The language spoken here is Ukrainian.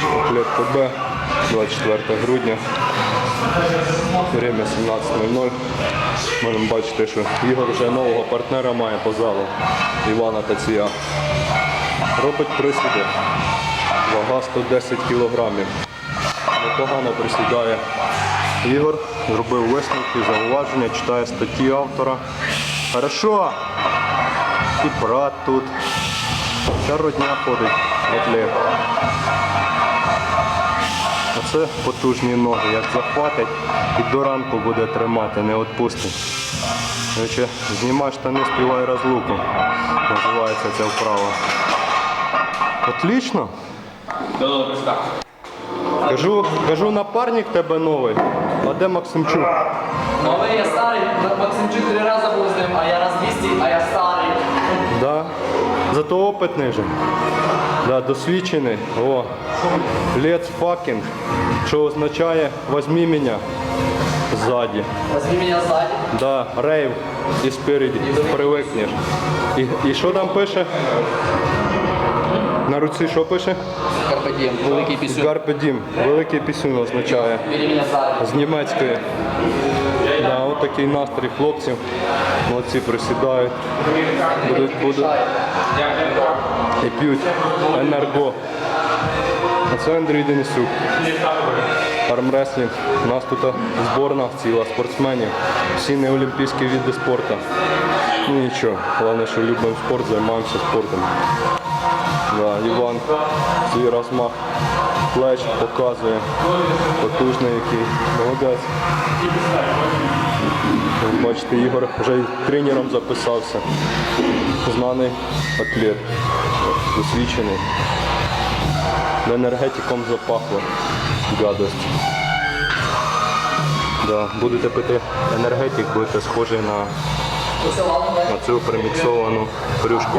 Клетка Б, 24 грудня. Время 17.00. Можемо бачити, що Ігор вже нового партнера має по залу Івана Тація. Робить присіди. Вага 110 кілограмів. Непогано присідає. Ігор зробив висновки, зауваження, читає статті автора. Хорошо. І брат тут. Вся родня ходить в атлет. Оце потужні ноги. Як захватить і до ранку буде тримати, не відпустить. Короче, знімай штани, співай розлуку. Називається ця вправа. Отлично. Кажу, кажу, напарник тебе новий. А де Максимчук? Новий я старий, Максимчук три рази був з ним, а я раз 200, а я старий. Да. Зато опитний же. Да, досвідчений. О. Let's fucking. Що означає возьми мене ззаді. Возьми мене ззаді. Да, рейв і спереді. Привикнеш. І, і що там пише? На руці що пише? Карпедієм, великий пісюн. Diem. Великий пісюн означає. З німецької. Да, от такий настрій хлопців. Молодці присідають. Будуть, будуть і п'ють енерго. А це Андрій Денисюк. Армреслінг. У нас тут зборна ціла спортсменів. Всі неолімпійські види спорту. Ну нічого, головне, що любимо спорт, займаємося спортом. Да, Іван свій розмах плеч показує. Потужний який. Молодець. Бачите, Ігор вже тренером записався. Знаний атлет, досвідчений. Енергетиком запахло. Гадость. Да, будете пити енергетик, будете схожі на, на цю приміксовану крюшку.